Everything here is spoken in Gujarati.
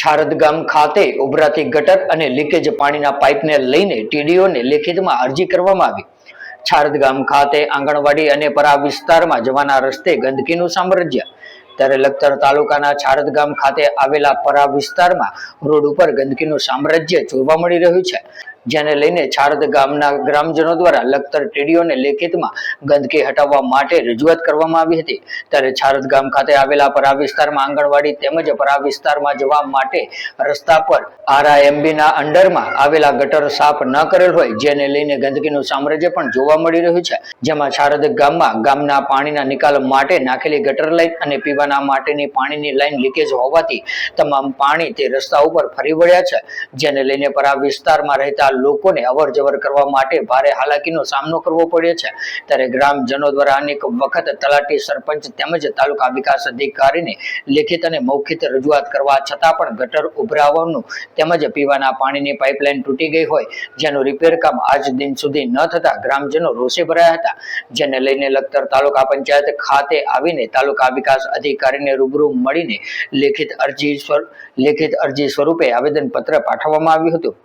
છારદ ગામ ખાતે ઉભરાતી ગટર અને લીકેજ પાણીના પાઇપને લઈને ટીડીઓને લેખિતમાં અરજી કરવામાં આવી. છારદ ગામ ખાતે આંગણવાડી અને પરા વિસ્તારમાં જવાના રસ્તે ગંદકીનું સામ્રાજ્ય. ત્યારે લખતર તાલુકાના છારદ ગામ ખાતે આવેલા પરા વિસ્તારમાં રોડ ઉપર ગંદકીનું સામ્રાજ્ય જોવા મળી રહ્યું છે. જેને લઈને છારદ ગામના ગ્રામજનો દ્વારા લખતર ટેડીઓને લેખિતમાં ગંદકી હટાવવા માટે રજૂઆત કરવામાં આવી હતી. ત્યારે છારદ ગામ ખાતે આવેલા પરા વિસ્તારમાં આંગણવાડી તેમજ પરા વિસ્તારમાં જવા માટે રસ્તા પર આરઆઈએમબીના અંડરમાં આવેલા ગટર સાફ ન કરેલ હોય, જેને લઈને ગંદકીનું સામ્રાજ્ય પણ જોવા મળી રહ્યું છે. જેમાં છારદ ગામમાં ગામના પાણીના નિકાલ માટે નાખેલી ગટર લાઈન અને પીવાના માટેની પાણીની લાઈન લીકેજ હોવાથી તમામ પાણી તે રસ્તા ઉપર ફરી વળ્યા છે. જેને લઈને પરા વિસ્તારમાં રહેતા લોકોને અવર જવર કરવા માટે ભારે હાલાકીનો સામનો કરવો પડ્યો છે. ત્યારે ગ્રામજનો દ્વારા અનેક વખત તલાટી સરપંચ તેમજ તાલુકા વિકાસ અધિકારીને લેખિત અને મૌખિત રજૂઆત કરવા છતાં પણ ગટર ઉભરાવાનું તેમજ પીવાના પાણીની પાઇપલાઇન તૂટી ગઈ હોય, જેનું રિપેર કામ આજ દિન સુધી ન થતા ગ્રામજનો રોષે ભરાયા હતા. જેને લઈને લખતર તાલુકા પંચાયત ખાતે આવીને તાલુકા વિકાસ અધિકારીને રૂબરૂ મળીને લેખિત અરજી લેખિત અરજી સ્વરૂપે આવેદન પત્ર પાઠવવામાં આવ્યું હતું.